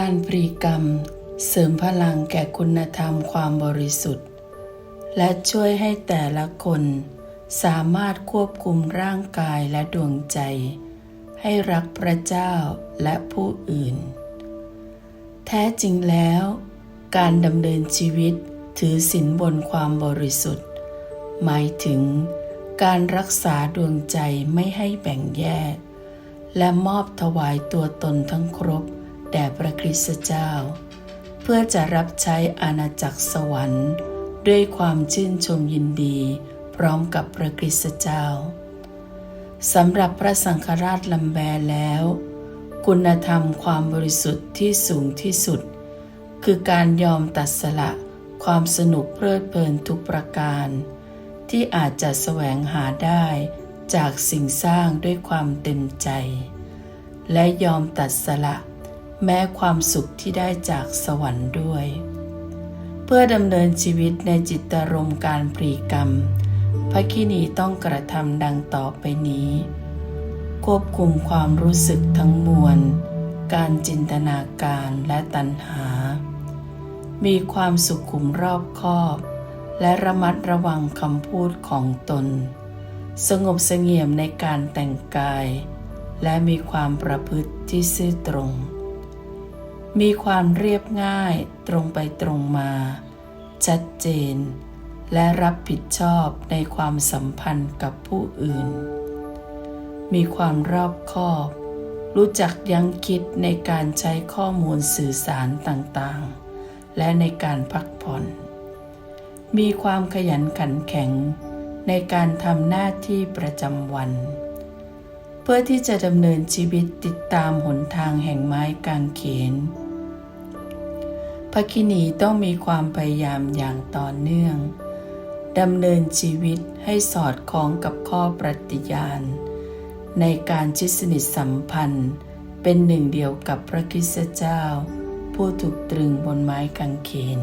การปรีกรรม เสริมพลังแก่คุณธรรมความบริสุทธิ์ และช่วยให้แต่ละคนสามารถควบคุมร่างกายและดวงใจ ให้รักพระเจ้าและผู้อื่น แท้จริงแล้ว การดำเนินชีวิตถือศีลบนความบริสุทธิ์ หมายถึงการรักษาดวงใจไม่ให้แบ่งแยก และมอบถวายตัวตนทั้งครบ แด่พระคริสตเจ้า เพื่อจะรับใช้อาณาจักรสวรรค์ ด้วยความชื่นชมยินดี พร้อมกับพระคริสตเจ้าสำหรับพระสังฆราชลำแบแล้ว คุณธรรมความบริสุทธิ์ที่สูงที่สุด คือการยอมตัดสละความสนุกเพลิดเพลินทุกประการ ที่อาจจะแสวงหาได้จากสิ่งสร้างด้วยความเต็มใจ และยอมตัดสละ แม้ความสุขที่ได้จากสวรรค์ด้วย เพื่อดำเนินชีวิตในจิตรมการปรีกรรม พระคินีต้องกระทำดังต่อไปนี้ ควบคุมความรู้สึกทั้งมวล การจินตนาการและตัณหา มีความสุขุมรอบคอบ และระมัดระวังคำพูดของตน สงบเสงี่ยมในการแต่งกาย และมีความประพฤติที่ซื่อตรง มีความเรียบง่ายตรงไปตรงมา ชัดเจน และรับผิดชอบในความสัมพันธ์กับผู้อื่น มีความรอบคอบ รู้จักยั้งคิดในการใช้ข้อมูลสื่อสารต่างๆ และในการพักผ่อน มีความขยันขันแข็งในการทำหน้าที่ประจำวัน เพื่อที่จะดำเนินชีวิตติดตามหนทางแห่งไม้กางเขน พระคินีต้องมีความพยายามอย่างต่อเนื่องดำเนินชีวิตให้สอดคล้องกับข้อปฏิญาณ ในการชิดสนิทสัมพันธ์เป็นหนึ่งเดียวกับพระคริสตเจ้า ผู้ถูกตรึงบนไม้กางเขน